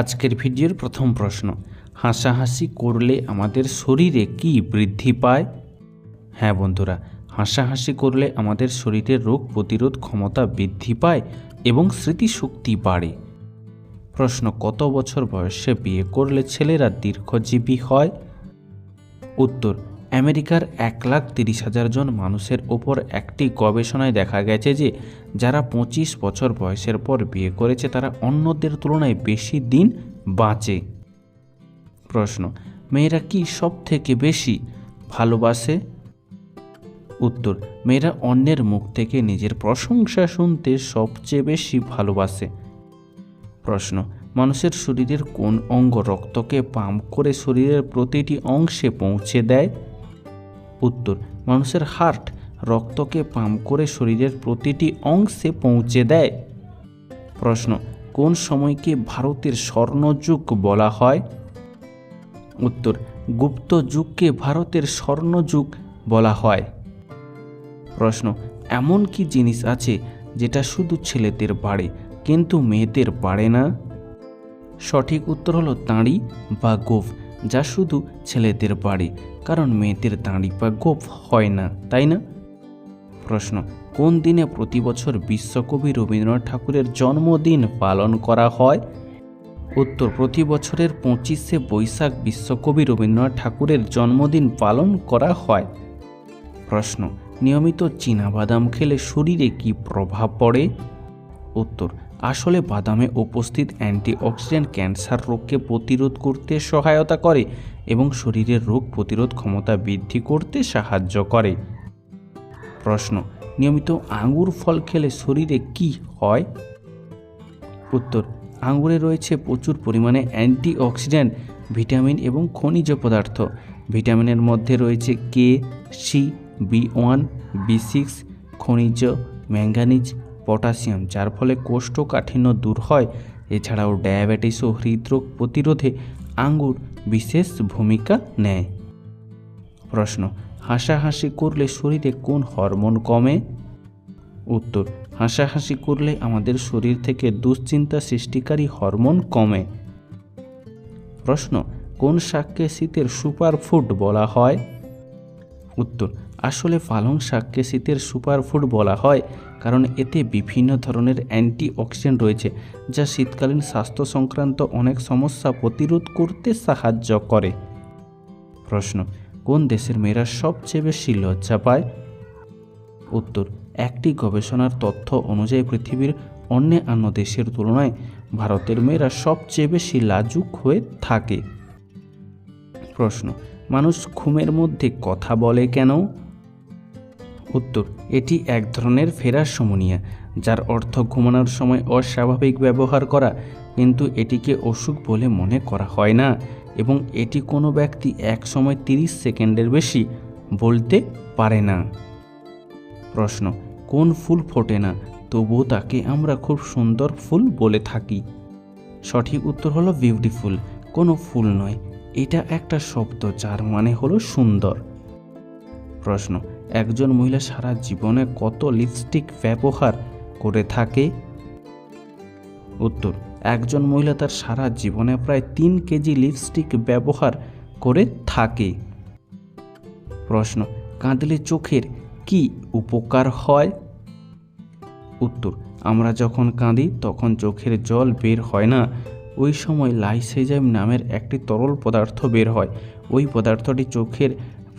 আজকের ভিডিওর প্রথম প্রশ্ন, হাসাহাসি করলে আমাদের শরীরে কি বৃদ্ধি পায়? হ্যাঁ বন্ধুরা, হাসাহাসি করলে আমাদের শরীরে রোগ প্রতিরোধ ক্ষমতা বৃদ্ধি পায় এবং স্মৃতিশক্তি বাড়ে। প্রশ্ন, কত বছর বয়সে বিয়ে করলে ছেলেরা দীর্ঘজীবী হয়? উত্তর আমেরিকার এক লাখ তিরিশ হাজার জন মানুষের ওপর একটি গবেষণায় দেখা গেছে যে, যারা পঁচিশ বছর বয়সের পর বিয়ে করেছে, তারা অন্যদের তুলনায় বেশি দিন বাঁচে। প্রশ্ন, মেয়েরা কি সব থেকে বেশি ভালোবাসে? উত্তর, মেয়েরা অন্যের মুখ থেকে নিজের প্রশংসা শুনতে সবচেয়ে বেশি ভালোবাসে। প্রশ্ন, মানুষের শরীরের কোন অঙ্গ রক্তকে পাম্প করে শরীরের প্রতিটি অংশে পৌঁছে দেয়? উত্তর মানুষের হার্ট রক্তকে পাম্প করে শরীরের প্রতিটি অংশে পৌঁছে দেয়। প্রশ্ন, কোন সময়কে ভারতের স্বর্ণযুগ বলা হয়? উত্তর, গুপ্ত যুগকে ভারতের স্বর্ণযুগ বলা হয়। প্রশ্ন, এমন কি জিনিস আছে যেটা শুধু ছেলেদের বাড়ে, কিন্তু মেয়েদের বাড়ে না? সঠিক উত্তর হলো তাঁড়ি বা গোফ। যা শুধু ছেলেদের বাড়ে, কারণ মেয়েদের দাঁড়ি বা গোফ হয় না, তাই না? প্রশ্ন, কোন দিনে প্রতি বছর বিশ্বকবি রবীন্দ্রনাথ ঠাকুরের জন্মদিন পালন করা হয়? উত্তর, প্রতি বছরের পঁচিশে বৈশাখ বিশ্বকবি রবীন্দ্রনাথ ঠাকুরের জন্মদিন পালন করা হয়। প্রশ্ন, নিয়মিত বাদাম খেলে শরীরে কি প্রভাব পড়ে? উত্তর আসলে বাদামে উপস্থিত অ্যান্টিঅক্সিডেন্ট ক্যান্সার রোগকে প্রতিরোধ করতে সহায়তা করে এবং শরীরের রোগ প্রতিরোধ ক্ষমতা বৃদ্ধি করতে সাহায্য করে। প্রশ্ন, নিয়মিত আঙ্গুর ফল খেলে শরীরে কি হয়? উত্তর, আঙ্গুরে রয়েছে প্রচুর পরিমাণে অ্যান্টিঅক্সিডেন্ট, ভিটামিন এবং খনিজ পদার্থ। ভিটামিনের মধ্যে রয়েছে K, C, B one, B six, খনিজ ম্যাঙ্গানিজ পটাশিয়াম, যার ফলে কোষ্ঠকাঠিন্য দূর হয়। এছাড়াও ডায়াবেটিস ও হৃদরোগ প্রতিরোধে আঙ্গুর বিশেষ ভূমিকা নেয়। প্রশ্ন, হাসাহাসি করলে শরীরে কোন হরমোন কমে? উত্তর, হাসাহাসি করলে আমাদের শরীর থেকে দুশ্চিন্তা সৃষ্টিকারী হরমোন কমে। প্রশ্ন, কোন শাককে শীতের সুপার ফুড বলা হয়? উত্তর, আসলে পালং শাককে শীতের সুপারফুড বলা হয়। কারণ এতে বিভিন্ন ধরনের অ্যান্টি অক্সিডেন্ট রয়েছে, যা শীতকালীন স্বাস্থ্য সংক্রান্ত অনেক সমস্যা প্রতিরোধ করতে সাহায্য করে। প্রশ্ন, কোন দেশের মেয়েরা সবচেয়ে বেশি লজ্জা পায়? উত্তর, একটি গবেষণার তথ্য অনুযায়ী পৃথিবীর অন্যান্য দেশের তুলনায় ভারতের মেয়েরা সবচেয়ে বেশি লাজুক হয়ে থাকে। প্রশ্ন, মানুষ ঘুমের মধ্যে কথা বলে কেন? উত্তর, এটি এক ধরনের ফেরার সমনিয়া, যার অর্থ ঘুমানোর সময় অস্বাভাবিক ব্যবহার করা, কিন্তু এটিকে অসুখ বলে মনে করা হয় না, এবং এটি কোনো ব্যক্তি এক সময় তিরিশ সেকেন্ডের বেশি বলতে পারে না। প্রশ্ন, কোন ফুল ফোটে না? তবুও তাকে আমরা খুব সুন্দর ফুল বলে থাকি। সঠিক উত্তর হলো বিউটিফুল, কোনো ফুল নয়, এটা একটা শব্দ যার মানে হলো সুন্দর। প্রশ্ন একজন মহিলা সারা জীবনে কত লিপস্টিক ব্যবহার করে থাকে? উত্তর, একজন মহিলা তার সারা জীবনে প্রায় তিন কেজি লিপস্টিক ব্যবহার করে থাকে। প্রশ্ন, কাঁদলে চোখের কি উপকার হয়? উত্তর, আমরা যখন কাঁদি তখন চোখের জল বের হয় না। ওই সময় লাইসেজাইম নামের একটি তরল পদার্থ বের হয়। ওই পদার্থটি চোখের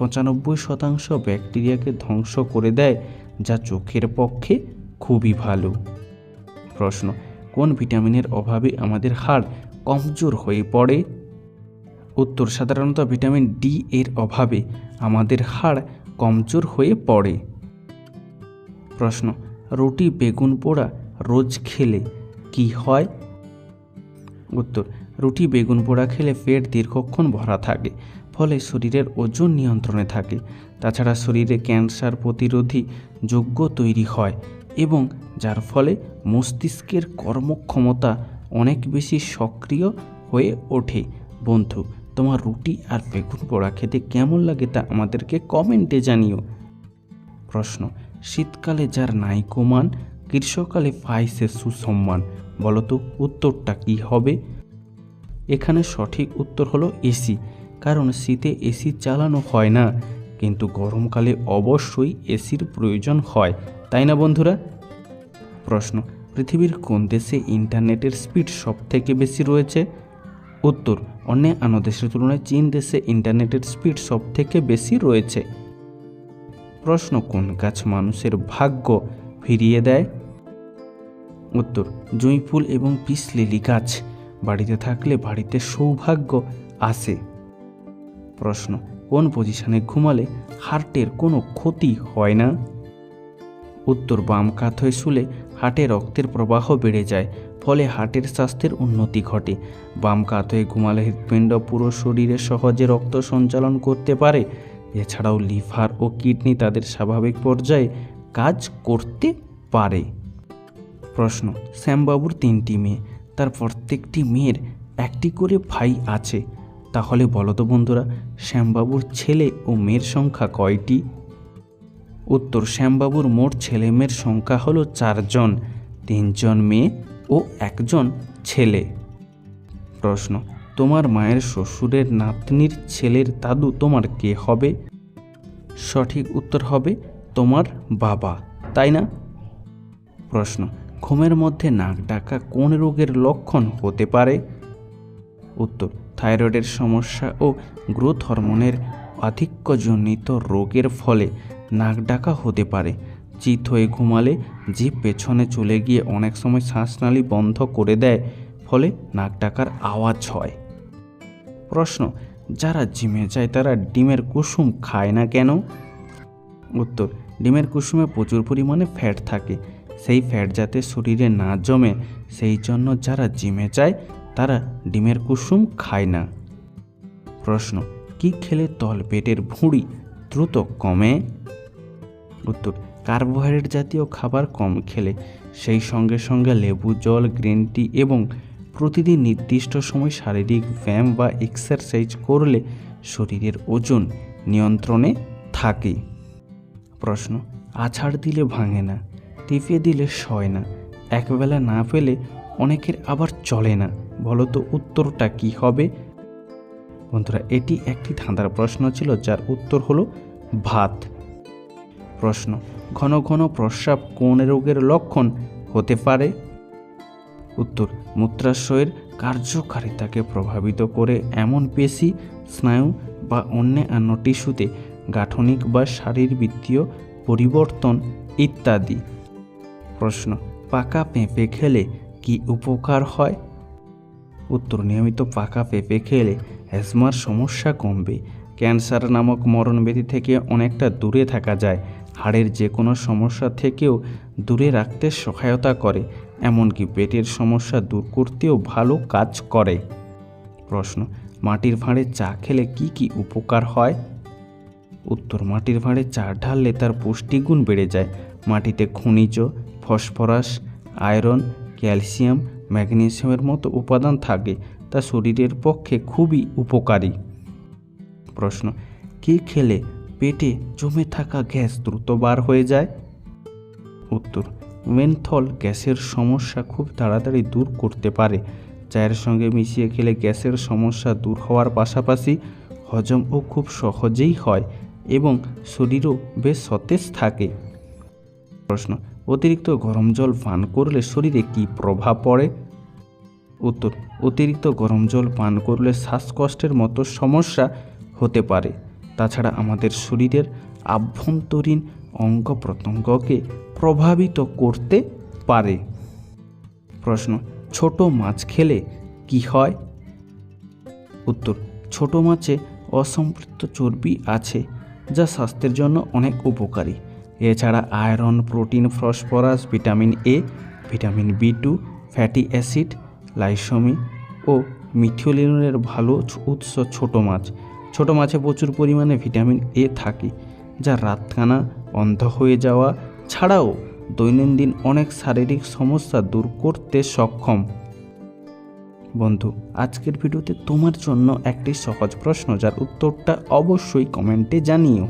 পঁচানব্বই শতাংশ ব্যাকটেরিয়াকে ধ্বংস করে দেয়, যা চোখের পক্ষে খুবই ভালো। প্রশ্ন, কোন ভিটামিনের অভাবে আমাদের হাড় কমজোর হয়ে পড়ে? উত্তর, সাধারণত ভিটামিন ডি এর অভাবে আমাদের হাড় কমজোর হয়ে পড়ে। প্রশ্ন, রুটি, বেগুন পোড়া রোজ খেলে কি হয়? উত্তর, রুটি, বেগুন পোড়া খেলে পেট দীর্ঘক্ষণ ভরা থাকে ফলে শরীরের ওজন নিয়ন্ত্রণে থাকে। তাছাড়া শরীরে ক্যান্সার প্রতিরোধী যোগ্য তৈরি হয় এবং যার ফলে মস্তিষ্কের কর্মক্ষমতা অনেক বেশি সক্রিয় হয়ে ওঠে। বন্ধু, তোমার রুটি আর বেগুন পোড়া খেতে কেমন লাগে তা আমাদেরকে কমেন্টে জানিও। প্রশ্ন, শীতকালে যার নাইকোমান গ্রীষ্মকালে সে সুসম্মান, বলতো উত্তরটা কী হবে? এখানে সঠিক উত্তর হলো এসি। কারণ শীতে এসি চালানো হয় না। কিন্তু গরমকালে অবশ্যই এসির প্রয়োজন হয়, তাই না বন্ধুরা? প্রশ্ন, পৃথিবীর কোন দেশে ইন্টারনেটের স্পিড সব থেকে বেশি রয়েছে? উত্তর অন্যান্য দেশের তুলনায় চীন দেশে ইন্টারনেটের স্পিড সব থেকে বেশি রয়েছে। প্রশ্ন, কোন গাছ মানুষের ভাগ্য ফিরিয়ে দেয়? উত্তর, জুঁই ফুল এবং পিস লিলি গাছ। বাড়িতে থাকলে বাড়িতে সৌভাগ্য আসে। প্রশ্ন। কোন পজিশনে ঘুমালে হার্টের কোনো ক্ষতি হয় না? উত্তর, বাম কাত হয়ে শুলে হার্টে রক্তের প্রবাহ বেড়ে যায়, ফলে হার্টের স্বাস্থ্যের উন্নতি ঘটে। বাম কাত হয়ে ঘুমালে হৃৎপিণ্ড পুরো শরীরে সহজে রক্ত সঞ্চালন করতে পারে। এছাড়াও লিভার ও কিডনি তাদের স্বাভাবিক পর্যায়ে কাজ করতে পারে। প্রশ্ন, শ্যামবাবুর তিনটি মেয়ে। তার প্রত্যেকটি মেয়ের একটি করে ভাই আছে। তাহলে বলো তো বন্ধুরা, শ্যামবাবুর ছেলে ও মেয়ের সংখ্যা কয়টি? উত্তর, শ্যামবাবুর মোট ছেলে মেয়ের সংখ্যা হলো চারজন, তিনজন মেয়ে ও একজন ছেলে। প্রশ্ন, তোমার মায়ের শ্বশুরের নাতনির ছেলের দাদু তোমার কে হবে? সঠিক উত্তর হবে তোমার বাবা, তাই না? প্রশ্ন, ঘুমের মধ্যে নাক ডাকা কোন রোগের লক্ষণ হতে পারে? উত্তর থাইরয়েডের সমস্যা ও গ্রোথ হরমোনের আধিক্যজনিত রোগের ফলে নাক ডাকা হতে পারে। চিত হয়ে ঘুমালে জিভ পেছনে চলে গিয়ে অনেক সময় শ্বাসনালী বন্ধ করে দেয়, ফলে নাক ডাকার আওয়াজ হয়। প্রশ্ন, যারা জিমে যায় তারা ডিমের কুসুম খায় না কেন? উত্তর, ডিমের কুসুমে প্রচুর পরিমাণে ফ্যাট থাকে। সেই ফ্যাট যাতে শরীরে না জমে, সেই জন্য যারা জিমে যায় তারা ডিমের কুসুম খায় না। প্রশ্ন, কি খেলে তল পেটের ভুঁড়ি দ্রুত কমে? উত্তর, কার্বোহাইড্রেট জাতীয় খাবার কম খেলে। সেই সঙ্গে সঙ্গে লেবু, জল, গ্রিন টি এবং প্রতিদিন নির্দিষ্ট সময় শারীরিক ব্যায়াম বা এক্সারসাইজ করলে শরীরের ওজন নিয়ন্ত্রণে থাকে। প্রশ্ন, আছাড় দিলে ভাঙে না, টিপে দিলে সয় না, একবেলা না পেলে অনেকের আবার চলে না। বলো তো উত্তরটা কি হবে? বন্ধুরা, এটি একটি ধাঁধার প্রশ্ন ছিল, যার উত্তর হলো ভাত। প্রশ্ন, ঘন ঘন প্রস্রাব কোন রোগের লক্ষণ হতে পারে? উত্তর, মূত্রাশয়ের কার্যকারিতাকে প্রভাবিত করে এমন পেশি, স্নায়ু বা অন্যান্য টিস্যুতে গাঠনিক বা শারীরবৃত্তীয় পরিবর্তন ইত্যাদি। প্রশ্ন, পাকা পেঁপে খেলে কি উপকার হয়? উত্তর নিয়মিত পাকা পেঁপে খেলে অ্যাজমার সমস্যা কমবে। ক্যান্সার নামক মরণব্যাধি থেকে অনেকটা দূরে থাকা যায়। হাড়ের যে কোনো সমস্যা থেকেও দূরে রাখতে সহায়তা করে, এমনকি পেটের সমস্যা দূর করতেও ভালো কাজ করে। প্রশ্ন, মাটির ভাঁড়ে চা খেলে কি কি উপকার হয়? উত্তর, মাটির ভাঁড়ে চা ঢাললে তার পুষ্টিগুণ বেড়ে যায়। মাটিতে খনিজ, ফসফরাস, আয়রন, ক্যালসিয়াম ম্যাগনেসিয়ামের মতো উপাদান থাকে, তা শরীরের পক্ষে খুবই উপকারী। প্রশ্ন, কি খেলে পেটে জমে থাকা গ্যাস দ্রুত বার হয়ে যায়? উত্তর, মেনথল গ্যাসের সমস্যা খুব তাড়াতাড়ি দূর করতে পারে। চায়ের সঙ্গে মিশিয়ে খেলে গ্যাসের সমস্যা দূর হওয়ার পাশাপাশি হজমও খুব সহজেই হয় এবং শরীরও বেশ সতেজ থাকে। প্রশ্ন অতিরিক্ত গরম জল পান করলে শরীরে কি প্রভাব পড়ে? উত্তর, অতিরিক্ত গরম জল পান করলে শ্বাসকষ্টের মতো সমস্যা হতে পারে। তাছাড়া আমাদের শরীরের আভ্যন্তরীণ অঙ্গ প্রত্যঙ্গকে প্রভাবিত করতে পারে। প্রশ্ন, ছোট মাছ খেলে কি হয়? উত্তর, ছোট মাছে অসম্পৃক্ত চর্বি আছে, যা স্বাস্থ্যের জন্য অনেক উপকারী। এছাড়া iron, protein, phosphorus, vitamin A vitamin B two fatty acid, লাইসমি ও মিথিওলিনের ভালো উৎস ছোট মাছ। ছোট মাছে প্রচুর পরিমাণে ভিটামিন এ থাকে, যা রাতকানা, অন্ধ হয়ে যাওয়া ছাড়াও দৈনন্দিন অনেক শারীরিক সমস্যা দূর করতে সক্ষম। বন্ধু, আজকের ভিডিওতে তোমার জন্য একটি সহজ প্রশ্ন, যার উত্তরটা অবশ্যই কমেন্টে জানিও।